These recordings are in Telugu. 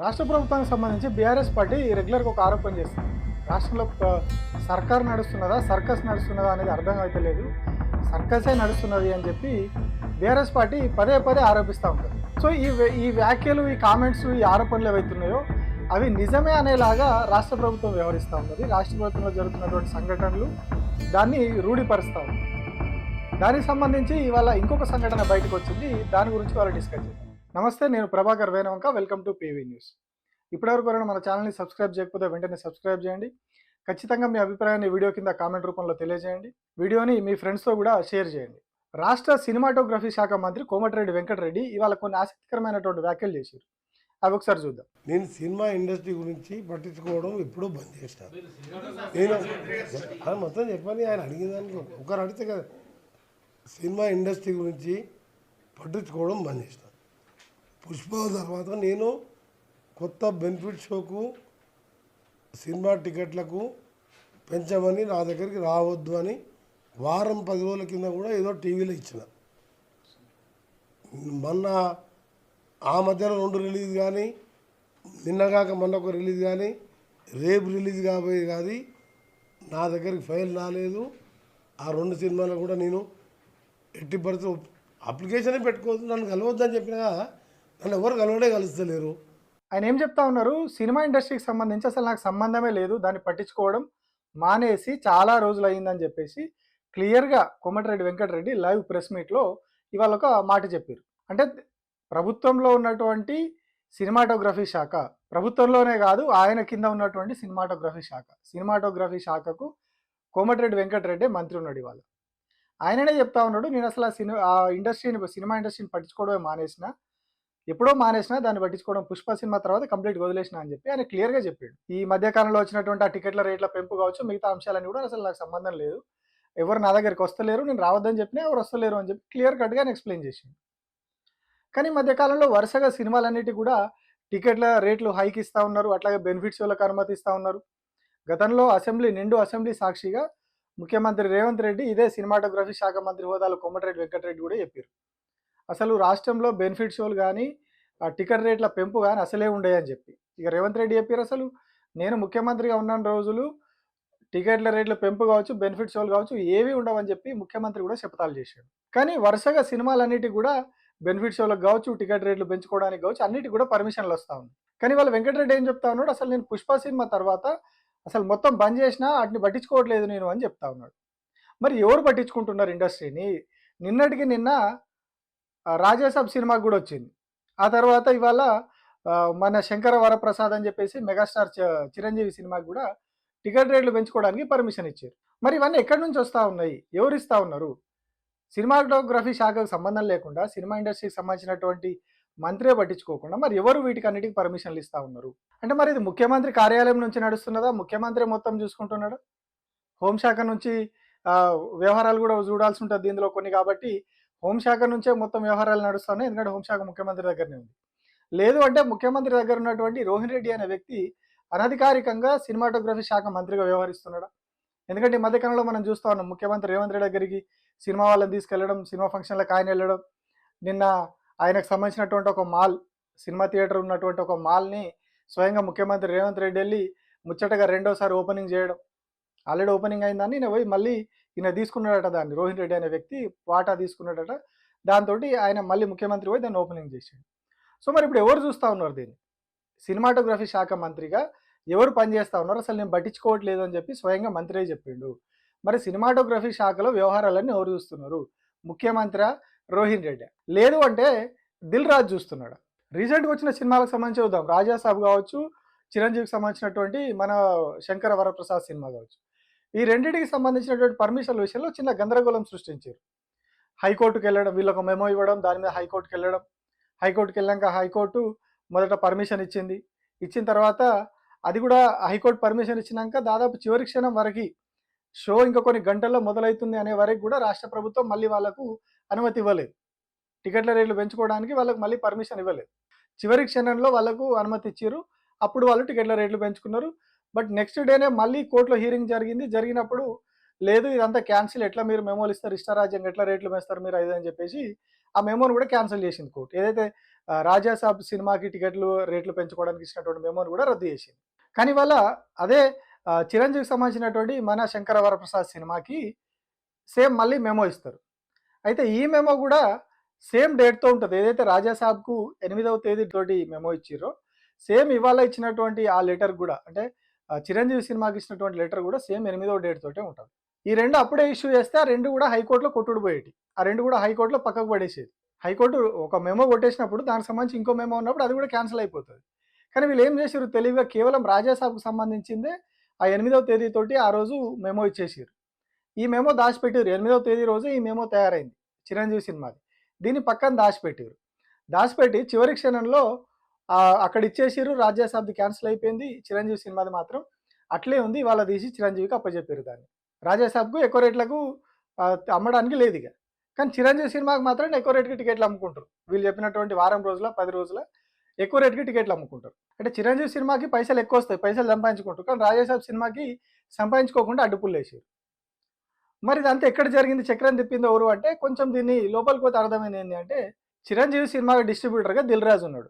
రాష్ట్ర ప్రభుత్వానికి సంబంధించి బీఆర్ఎస్ పార్టీ రెగ్యులర్గా ఒక ఆరోపణ చేస్తుంది. రాష్ట్రంలో సర్కార్ నడుస్తున్నదా సర్కస్ నడుస్తున్నదా అనేది అర్థం అవుతలేదు సర్కసే నడుస్తున్నది అని చెప్పి బీఆర్ఎస్ పార్టీ పదే పదే ఆరోపిస్తూ ఉంటుంది. సో ఈ ఈ వ్యాఖ్యలు ఈ కామెంట్స్ ఈ ఆరోపణలు ఏవైతున్నాయో అవి నిజమే అనేలాగా రాష్ట్ర ప్రభుత్వం వ్యవహరిస్తూ ఉన్నది. రాష్ట్ర ప్రభుత్వంలో జరుగుతున్నటువంటి సంఘటనలు దాన్ని రూఢిపరుస్తూ ఉంది దానికి సంబంధించి ఇవాళ ఇంకొక సంఘటన బయటకు వచ్చింది. దాని గురించి వాళ్ళు డిస్కస్ చేద్దాం. నమస్తే నేను Prabhakar Venavanka. Welcome to PV news. ఇప్పటివరకు ఎవరైనా మన ఛానల్ని సబ్స్క్రైబ్ చేయకపోతే వెంటనే సబ్స్క్రైబ్ చేయండి. ఖచ్చితంగా మీ అభిప్రాయాన్ని వీడియో కింద కామెంట్ రూపంలో తెలియజేయండి. వీడియోని మీ ఫ్రెండ్స్తో కూడా షేర్ చేయండి. రాష్ట్ర సినిమాటోగ్రఫీ శాఖ మంత్రి కోమటిరెడ్డి వెంకటరెడ్డి ఇవాళ కొన్ని ఆసక్తికరమైనటువంటి వ్యాఖ్యలు చేశారు. అవి ఒకసారి చూద్దాం. నేను సినిమా ఇండస్ట్రీ గురించి పట్టించుకోవడం ఎప్పుడూ బంద్ చేస్తాను. నేను మొత్తం చెప్పని ఆయన అడిగేదానికి ఒకరు అడిగితే కదా. సినిమా ఇండస్ట్రీ గురించి పట్టించుకోవడం బంద్ చేసిన పుష్ప తర్వాత నేను కొత్త బెనిఫిట్ షోకు సినిమా టికెట్లకు పెంచమని నా దగ్గరికి రావద్దు అని వారం పది రోజుల కింద కూడా ఏదో టీవీలో ఇచ్చిన. మొన్న ఆ మధ్యలో రెండు రిలీజ్ కానీ నిన్నగాక మొన్న ఒక రిలీజ్ కానీ రేపు రిలీజ్ కాబోయే కాదు నా దగ్గరికి ఫైల్ రాలేదు. ఆ రెండు సినిమాలు కూడా నేను ఎట్టి పరిస్థితి అప్లికేషనే పెట్టుకోవద్దు నన్ను కలవద్దని చెప్పినా నన్ను ఎవరు కలవడే కలుస్తలేరు. ఆయన ఏం చెప్తా ఉన్నారు? సినిమా ఇండస్ట్రీకి సంబంధించి అసలు నాకు సంబంధమే లేదు దాన్ని పట్టించుకోవడం మానేసి చాలా రోజులు అయిందని చెప్పేసి క్లియర్గా కోమటిరెడ్డి వెంకటరెడ్డి లైవ్ ప్రెస్ మీట్లో ఇవాళ ఒక మాట చెప్పారు. అంటే ప్రభుత్వంలో ఉన్నటువంటి సినిమాటోగ్రఫీ శాఖ ప్రభుత్వంలోనే కాదు ఆయన కింద ఉన్నటువంటి సినిమాటోగ్రఫీ శాఖ సినిమాటోగ్రఫీ శాఖకు కోమటిరెడ్డి వెంకటరెడ్డి మంత్రి ఉన్నాడు ఇవాళ. ఆయననే చెప్తా ఉన్నాడు నేను అసలు ఆ సినిమా ఆ ఇండస్ట్రీని సినిమా ఇండస్ట్రీని పట్టించుకోవడమే మానేసిన ఎప్పుడో మానేసినా దాన్ని పట్టించుకోవడం పుష్ప సినిమా తర్వాత కంప్లీట్ వదిలేసిన అని చెప్పి ఆయన క్లియర్గా చెప్పాడు. ఈ మధ్య కాలంలో వచ్చినటువంటి ఆ టికెట్ల రేట్ల పెంపు కావచ్చు మిగతా అంశాలన్నీ కూడా అసలు నాకు సంబంధం లేదు. ఎవరు నా దగ్గరికి వస్తలేరు నేను రావద్దని చెప్పినా ఎవరు వస్తలేరు అని చెప్పి క్లియర్ కట్గా ఆయన ఎక్స్ప్లెయిన్ చేసిండు. కానీ మధ్యకాలంలో వరుసగా సినిమాలన్నిటి కూడా టికెట్ల రేట్లు హైక్ ఇస్తూ ఉన్నారు అట్లాగే బెనిఫిట్స్ వాళ్ళకి అనుమతిస్తా ఉన్నారు. గతంలో అసెంబ్లీ నిండు అసెంబ్లీ సాక్షిగా ముఖ్యమంత్రి రేవంత్ రెడ్డి ఇదే సినిమాటోగ్రఫీ శాఖ మంత్రి హోదాలో కొమ్మటిరెడ్డి వెంకటరెడ్డి కూడా చెప్పారు. అసలు రాష్ట్రంలో బెనిఫిట్ షోలు కానీ ఆ టికెట్ రేట్ల పెంపు కానీ అసలే ఉండేయని చెప్పి. ఇక రేవంత్ రెడ్డి చెప్పారు అసలు నేను ముఖ్యమంత్రిగా ఉన్న రోజులు టికెట్ల రేట్ల పెంపు కావచ్చు బెనిఫిట్ షోలు కావచ్చు ఏవి ఉండవని చెప్పి ముఖ్యమంత్రి కూడా శపథాలు చేశాడు. కానీ వరుసగా సినిమాలన్నిటి కూడా బెనిఫిట్ షోలకు కావచ్చు టికెట్ రేట్లు పెంచుకోవడానికి కావచ్చు అన్నిటికి కూడా పర్మిషన్లు వస్తూ ఉంది కానీ వాళ్ళ వెంకటరెడ్డి ఏం చెప్తా ఉన్నాడు అసలు నేను పుష్ప సినిమా తర్వాత అసలు మొత్తం బంద్ చేసినా వాటిని పట్టించుకోవట్లేదు నేను అని చెప్తా ఉన్నాడు. మరి ఎవరు పట్టించుకుంటున్నారు ఇండస్ట్రీని? నిన్నటికి నిన్న రాజాసాబ్ సినిమాకి కూడా వచ్చింది. ఆ తర్వాత ఇవాళ మన శంకర వరప్రసాద్ అని చెప్పేసి మెగాస్టార్ చిరంజీవి సినిమాకి కూడా టికెట్ రేట్లు పెంచుకోవడానికి పర్మిషన్ ఇచ్చారు. మరి ఇవన్నీ ఎక్కడి నుంచి వస్తూ ఉన్నాయి? ఎవరు ఇస్తూ ఉన్నారు? సినిమాటోగ్రఫీ శాఖకు సంబంధం లేకుండా సినిమా ఇండస్ట్రీకి సంబంధించినటువంటి మంత్రే పట్టించుకోకుండా మరి ఎవరు వీటికి అన్నిటికి పర్మిషన్లు ఇస్తా ఉన్నారు? అంటే మరి ఇది ముఖ్యమంత్రి కార్యాలయం నుంచి నడుస్తున్నదా? ముఖ్యమంత్రి మొత్తం చూసుకుంటున్నాడు? హోంశాఖ నుంచి వ్యవహారాలు కూడా చూడాల్సి ఉంటుంది దీనిలో కొన్ని కాబట్టి హోంశాఖ నుంచే మొత్తం వ్యవహారాలు నడుస్తున్నాయి. ఎందుకంటే హోంశాఖ ముఖ్యమంత్రి దగ్గరనే ఉంది. లేదు అంటే ముఖ్యమంత్రి దగ్గర ఉన్నటువంటి రోహిన్ రెడ్డి అనే వ్యక్తి అనధికారికంగా సినిమాటోగ్రఫీ శాఖ మంత్రిగా వ్యవహరిస్తున్నాడా? ఎందుకంటే ఈ మధ్యకాలంలో మనం చూస్తా ఉన్నాం ముఖ్యమంత్రి రేవంత్ రెడ్డి దగ్గరికి సినిమా వాళ్ళని తీసుకెళ్ళడం సినిమా ఫంక్షన్లకు ఆయన వెళ్ళడం. నిన్న ఆయనకు సంబంధించినటువంటి ఒక మాల్ సినిమా థియేటర్ ఉన్నటువంటి ఒక మాల్ని స్వయంగా ముఖ్యమంత్రి రేవంత్ రెడ్డి వెళ్ళి ముచ్చటగా రెండోసారి ఓపెనింగ్ చేయడం. ఆల్రెడీ ఓపెనింగ్ అయిందని నేను పోయి మళ్ళీ ఈయన తీసుకున్నాడట దాన్ని. రోహిన్ రెడ్డి అనే వ్యక్తి వాటా తీసుకున్నాడట. దాంతో ఆయన మళ్ళీ ముఖ్యమంత్రి పోయి దాన్ని ఓపెనింగ్ చేశాడు. సో మరి ఇప్పుడు ఎవరు చూస్తూ ఉన్నారు దీన్ని? సినిమాటోగ్రఫీ శాఖ మంత్రిగా ఎవరు పనిచేస్తా ఉన్నారు? అసలు నేను పట్టించుకోవట్లేదు అని చెప్పి స్వయంగా మంత్రే చెప్పిండు. మరి సినిమాటోగ్రఫీ శాఖలో వ్యవహారాలన్నీ ఎవరు చూస్తున్నారు? ముఖ్యమంత్రి రోహిన్ రెడ్డి. లేదు అంటే దిల్ రాజ్ చూస్తున్నాడు. రీసెంట్గా వచ్చిన సినిమాలకు సంబంధించి చూద్దాం. రాజాసాబ్ కావచ్చు చిరంజీవికి సంబంధించినటువంటి మన శంకర వరప్రసాద్ సినిమా కావచ్చు. ఈ రెండింటికి సంబంధించినటువంటి పర్మిషన్ల విషయంలో చిన్న గందరగోళం సృష్టించారు. హైకోర్టుకు వెళ్ళడం వీళ్ళొక మెమో ఇవ్వడం దాని మీద హైకోర్టుకు వెళ్ళడం హైకోర్టుకి వెళ్ళాక హైకోర్టు మొదట పర్మిషన్ ఇచ్చింది. ఇచ్చిన తర్వాత అది కూడా హైకోర్టు పర్మిషన్ ఇచ్చినాక దాదాపు చివరి క్షణం వరకు షో ఇంకా కొన్ని గంటల్లో మొదలవుతుంది అనే వరకు కూడా రాష్ట్ర ప్రభుత్వం మళ్ళీ వాళ్ళకు అనుమతి ఇవ్వలేదు. టికెట్ల రేట్లు పెంచుకోవడానికి వాళ్ళకి మళ్ళీ పర్మిషన్ ఇవ్వలేదు. చివరి క్షణంలో వాళ్ళకు అనుమతి ఇచ్చారు. అప్పుడు వాళ్ళు టికెట్ల రేట్లు పెంచుకున్నారు. బట్ నెక్స్ట్ డేనే మళ్ళీ కోర్టులో హీరింగ్ జరిగింది. జరిగినప్పుడు లేదు ఇదంతా క్యాన్సిల్ ఎట్లా మీరు మెమోలు ఇస్తారు ఇష్టారాజ్యం ఎట్లా రేట్లు వేస్తారు మీరు అది అని చెప్పేసి ఆ మెమోను కూడా క్యాన్సిల్ చేసింది కోర్టు. ఏదైతే రాజాసాబ్ సినిమాకి టికెట్లు రేట్లు పెంచుకోవడానికి ఇచ్చినటువంటి మెమోని కూడా రద్దు చేసింది. కానీ వాళ్ళ అదే చిరంజీవికి సంబంధించినటువంటి మన శంకర వరప్రసాద్ సినిమాకి సేమ్ మళ్ళీ మెమో ఇస్తారు. అయితే ఈ మెమో కూడా సేమ్ డేట్తో ఉంటుంది. ఏదైతే రాజా సాబ్కు ఎనిమిదవ తేదీ తోటి మెమో ఇచ్చిరో సేమ్ ఇవాళ ఇచ్చినటువంటి ఆ లెటర్ కూడా అంటే చిరంజీవి సినిమాకి ఇచ్చినటువంటి లెటర్ కూడా సేమ్ ఎనిమిదో డేట్ తోటే ఉంటుంది. ఈ రెండు అప్పుడే ఇష్యూ చేస్తే ఆ రెండు కూడా హైకోర్టులో కొట్టుడు పోయేటి ఆ రెండు కూడా హైకోర్టులో పక్కకు పడేసేది. హైకోర్టు ఒక మెమో కొట్టేసినప్పుడు దానికి సంబంధించి ఇంకో మెమో ఉన్నప్పుడు అది కూడా క్యాన్సిల్ అయిపోతుంది. కానీ వీళ్ళు ఏం చేసారు తెలివిగా కేవలం రాజాసాబ్కు సంబంధించిందే ఆ ఎనిమిదవ తేదీతోటి ఆ రోజు మెమో ఇచ్చేసారు ఈ మెమో దాచిపెట్టారు ఎనిమిదవ తేదీ రోజు ఈ మెమో తయారైంది చిరంజీవి సినిమాది. దీన్ని పక్కన దాచిపెట్టారు దాచిపెట్టి చివరి క్షణంలో అక్కడ ఇచ్చేసారు రాజ్యసభది క్యాన్సిల్ అయిపోయింది చిరంజీవి సినిమాది మాత్రం. అట్లే ఉంది వాళ్ళ తీసి చిరంజీవికి అప్పచెప్పారు దాన్ని. రాజాసాబ్కు ఎక్కువ రేట్లకు అమ్మడానికి లేదు ఇక. కానీ చిరంజీవి సినిమాకి మాత్రం ఎక్కువ రేటుకి టికెట్లు అమ్ముకుంటారు. వీళ్ళు చెప్పినటువంటి వారం రోజుల పది రోజుల ఎక్కువ రేటుకి టికెట్లు అమ్ముకుంటారు. అంటే చిరంజీవి సినిమాకి పైసలు ఎక్కువ వస్తాయి పైసలు సంపాదించుకుంటారు. కానీ రాజాసాబ్ సినిమాకి సంపాదించుకోకుండా అడ్డుపులు వేసారు మరి ఇదంతా ఎక్కడ జరిగింది చక్రం తిప్పింది ఎవరు అంటే కొంచెం దీన్ని లోపలికి పోతే అర్థమైంది ఏంటి అంటే చిరంజీవి సినిమా డిస్ట్రిబ్యూటర్గా దిల్ రాజు ఉన్నాడు.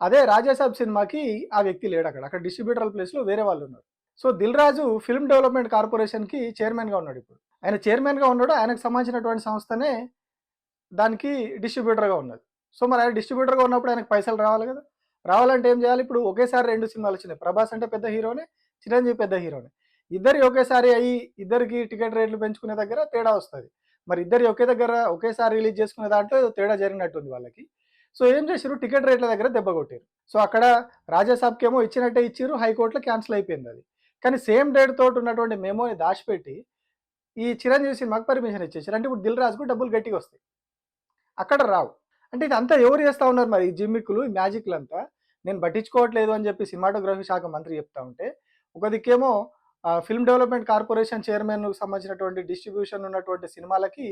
అదే రాజాసాబ్ సినిమాకి ఆ వ్యక్తి లేడు అక్కడ. అక్కడ డిస్ట్రిబ్యూటర్ ప్లేస్లో వేరే వాళ్ళు ఉన్నారు. So Dil Raju film development కార్పొరేషన్కి చైర్మన్గా ఉన్నాడు ఇప్పుడు. ఆయన చైర్మన్గా ఉన్నాడు ఆయనకు సంబంధించినటువంటి సంస్థనే దానికి డిస్ట్రిబ్యూటర్గా ఉన్నది. సో మరి ఆయన డిస్ట్రిబ్యూటర్గా ఉన్నప్పుడు ఆయనకు పైసలు రావాలి కదా? రావాలంటే ఏం చేయాలి? ఇప్పుడు ఒకేసారి రెండు సినిమాలు వచ్చినాయి. ప్రభాస్ అంటే పెద్ద హీరోనే చిరంజీవి పెద్ద హీరోనే. ఇద్దరి ఒకేసారి అయ్యి ఇద్దరికి టికెట్ రేట్లు పెంచుకునే దగ్గర తేడా వస్తుంది. మరి ఇద్దరి ఒకే దగ్గర ఒకేసారి రిలీజ్ చేసుకునే దాంట్లో తేడా జరిగినట్టుంది వాళ్ళకి. సో ఏం చేశారు టికెట్ రేట్ల దగ్గర దెబ్బ కొట్టారు సో అక్కడ రాజాసాబ్కి ఏమో ఇచ్చినట్టే ఇచ్చారు హైకోర్టులో క్యాన్సిల్ అయిపోయింది అది కానీ సేమ్ డేట్ తోటి ఉన్నటువంటి మెమోని దాచిపెట్టి ఈ చిరంజీవి సినిమాకి పర్మిషన్ ఇచ్చేసారు అంటే ఇప్పుడు దిల్ రాజుకు డబ్బులు గట్టిగా వస్తాయి. అక్కడ రావు. అంటే ఇది అంతా ఎవరు చేస్తూ ఉన్నారు మరి? ఈ జిమ్మిక్కులు ఈ మ్యాజిక్లు అంతా నేను పట్టించుకోవట్లేదు అని చెప్పి సినిమాటోగ్రఫీ శాఖ మంత్రి చెప్తా ఉంటే ఒక దిక్కేమో ఫిల్మ్ డెవలప్మెంట్ కార్పొరేషన్ చైర్మన్ సంబంధించినటువంటి డిస్ట్రిబ్యూషన్ ఉన్నటువంటి సినిమాలకి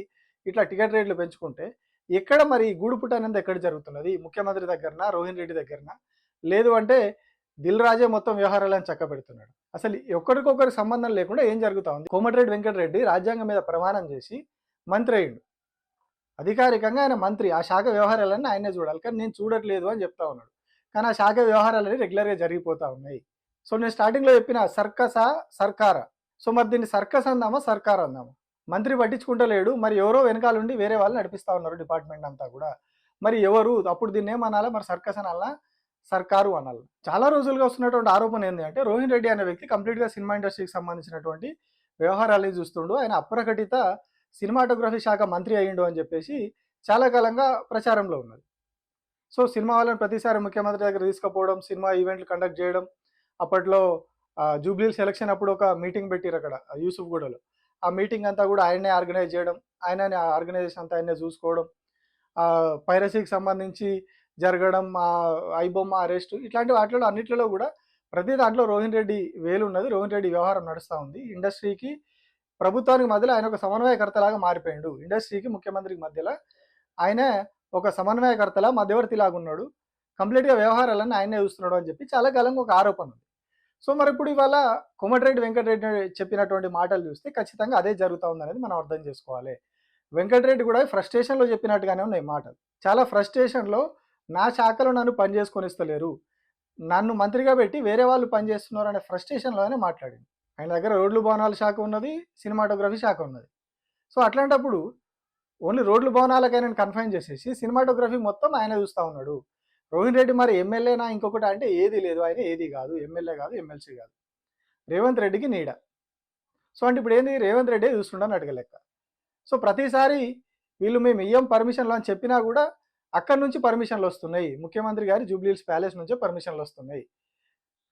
ఇట్లా టికెట్ రేట్లు పెంచుకుంటే ఎక్కడ మరి గూడుపుట అనేది ఎక్కడ జరుగుతున్నది? ముఖ్యమంత్రి దగ్గరన? రోహిన్ రెడ్డి దగ్గరన? లేదు అంటే దిల్ రాజే మొత్తం వ్యవహారాలను చక్క పెడుతున్నాడు అసలు ఒకరికొకరి సంబంధం లేకుండా ఏం జరుగుతా ఉంది? కోమటిరెడ్డి వెంకటరెడ్డి రాజ్యాంగం మీద ప్రమాణం చేసి మంత్రి అయ్యిండు. అధికారికంగా ఆయన మంత్రి. ఆ శాఖ వ్యవహారాలన్నీ ఆయనే చూడాలి. కానీ నేను చూడట్లేదు అని చెప్తా ఉన్నాడు. కానీ ఆ శాఖ వ్యవహారాలన్నీ రెగ్యులర్గా జరిగిపోతూ ఉన్నాయి. సో నేను స్టార్టింగ్లో చెప్పిన సర్కసా సర్కారా? సో మరి దీన్ని సర్కస్ అందామా? సర్కార్ అందామా? మంత్రి పట్టించుకుంటలేడు మరి ఎవరో వెనకాలండి వేరే వాళ్ళు నడిపిస్తా ఉన్నారు డిపార్ట్మెంట్ అంతా కూడా. మరి ఎవరు? అప్పుడు దీన్ని ఏమనాలా మరి సర్కస్ అనాలా? సర్కారు అనాలి? చాలా రోజులుగా వస్తున్నటువంటి ఆరోపణ ఏంటి అంటే రోహిన్ రెడ్డి అనే వ్యక్తి కంప్లీట్గా సినిమా ఇండస్ట్రీకి సంబంధించినటువంటి వ్యవహారాలు చూస్తుండు. ఆయన అప్రకటిత సినిమాటోగ్రఫీ శాఖ మంత్రి అయ్యిండు అని చెప్పేసి చాలా కాలంగా ప్రచారంలో ఉన్నది. సో సినిమా వాళ్ళని ప్రతిసారి ముఖ్యమంత్రి దగ్గర తీసుకుపోవడం సినిమా ఈవెంట్లు కండక్ట్ చేయడం అప్పట్లో జూబ్లీ సెలక్షన్ అప్పుడు ఒక మీటింగ్ పెట్టారు అక్కడ యూసుఫ్గూడలో ఆ మీటింగ్ అంతా కూడా ఆయనే ఆర్గనైజ్ చేయడం ఆయననే ఆర్గనైజేషన్ అంతా ఆయనే చూసుకోవడం పైరసీకి సంబంధించి జరగడం ఆ ఐబొమ్మ అరెస్ట్ ఇట్లాంటి వాటిలో అన్నిట్లలో కూడా ప్రతి దాంట్లో రోహిన్ రెడ్డి వేలు ఉన్నది రోహిన్ రెడ్డి వ్యవహారం నడుస్తూ ఉంది. ఇండస్ట్రీకి ప్రభుత్వానికి మధ్యలో ఆయన ఒక సమన్వయకర్తలాగా మారిపోయాడు. ఇండస్ట్రీకి ముఖ్యమంత్రికి మధ్యలో ఆయన ఒక సమన్వయకర్తలా మధ్యవర్తిలాగా ఉన్నాడు. కంప్లీట్గా వ్యవహారాలన్నీ ఆయనే చూస్తున్నాడు అని చెప్పి చాలా కాలంగా ఒక ఆరోపణ ఉంది. సో మరి ఇప్పుడు ఇవాళ కోమటిరెడ్డి వెంకటరెడ్డి చెప్పినటువంటి మాటలు చూస్తే ఖచ్చితంగా అదే జరుగుతూ ఉందనేది మనం అర్థం చేసుకోవాలి. వెంకటరెడ్డి కూడా ఫ్రస్ట్రేషన్లో చెప్పినట్టుగానే ఉన్నాయి మాటలు. చాలా ఫ్రస్ట్రేషన్లో నా శాఖలో నన్ను పని చేసుకొనిస్తలేరు. నన్ను మంత్రిగా పెట్టి వేరే వాళ్ళు పనిచేస్తున్నారు అనే ఫ్రస్ట్రేషన్లోనే మాట్లాడింది. ఆయన దగ్గర రోడ్లు భవనాల శాఖ ఉన్నది సినిమాటోగ్రఫీ శాఖ ఉన్నది. సో అట్లాంటప్పుడు ఓన్లీ రోడ్లు భవనాలకైనా కన్ఫైన్ చేసేసి సినిమాటోగ్రఫీ మొత్తం ఆయన చూస్తూ ఉన్నాడు. రోహిన్ రెడ్డి మరి ఎమ్మెల్యేనా? ఇంకొకటి అంటే ఏది లేదు. ఆయన ఏది కాదు. ఎమ్మెల్యే కాదు ఎమ్మెల్సీ కాదు. రేవంత్ రెడ్డికి నీడ. సో అంటే ఇప్పుడు ఏంది? రేవంత్ రెడ్డి చూస్తుండని అడగలెక్క సో ప్రతిసారి వీళ్ళు మేము ఇయ్యం పర్మిషన్లు అని చెప్పినా కూడా అక్కడి నుంచి పర్మిషన్లు వస్తున్నాయి. ముఖ్యమంత్రి గారి జూబ్లీహిల్స్ ప్యాలెస్ నుంచే పర్మిషన్లు వస్తున్నాయి.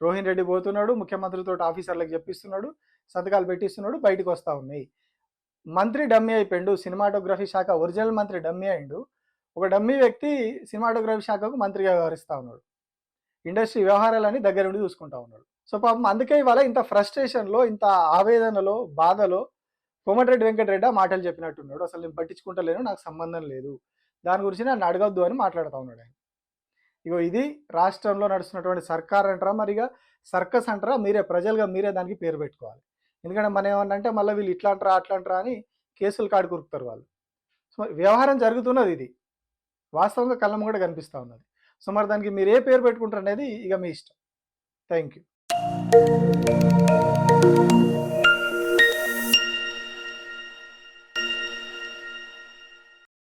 రోహిన్ రెడ్డి పోతున్నాడు ముఖ్యమంత్రితో ఆఫీసర్లకు చెప్పిస్తున్నాడు సంతకాలు పెట్టిస్తున్నాడు బయటకు వస్తూ ఉన్నాయి. మంత్రి డమ్మీ అయిపోయిండు. సినిమాటోగ్రఫీ శాఖ ఒరిజినల్ మంత్రి డమ్మీ అయిండు. ఒక డమ్మీ వ్యక్తి సినిమాటోగ్రఫీ శాఖకు మంత్రిగా వ్యవహరిస్తూ ఉన్నాడు. ఇండస్ట్రీ వ్యవహారాలన్నీ దగ్గర నుండి చూసుకుంటా ఉన్నాడు. సో పాపం అందుకే ఇవాళ ఇంత ఫ్రస్ట్రేషన్లో ఇంత ఆవేదనలో బాధలో కోమటిరెడ్డి వెంకటరెడ్డి మాటలు చెప్పినట్టున్నాడు. అసలు నేను పట్టించుకుంటలేను నాకు సంబంధం లేదు. దాని గురించి నన్ను అడగద్దు అని మాట్లాడుతూ ఉన్నాడు ఆయన. ఇగో ఇది రాష్ట్రంలో నడుస్తున్నటువంటి సర్కార్ అంటారా? మరిగా సర్కస్ అంటారా? మీరే ప్రజలుగా మీరే దానికి పేరు పెట్టుకోవాలి. ఎందుకంటే మనం ఏమన్నంటే మళ్ళీ వీళ్ళు ఇట్లా అంటారా అట్లా అంటారా అని కేసులు కాడుకురుకుతారు వాళ్ళు. సో వ్యవహారం జరుగుతున్నది ఇది. వాస్తవంగా కళ్ళం కూడా కనిపిస్తూ ఉన్నది. సో మరి దానికి మీరు ఏ పేరు పెట్టుకుంటారు అనేది ఇక మీ ఇష్టం. Thank you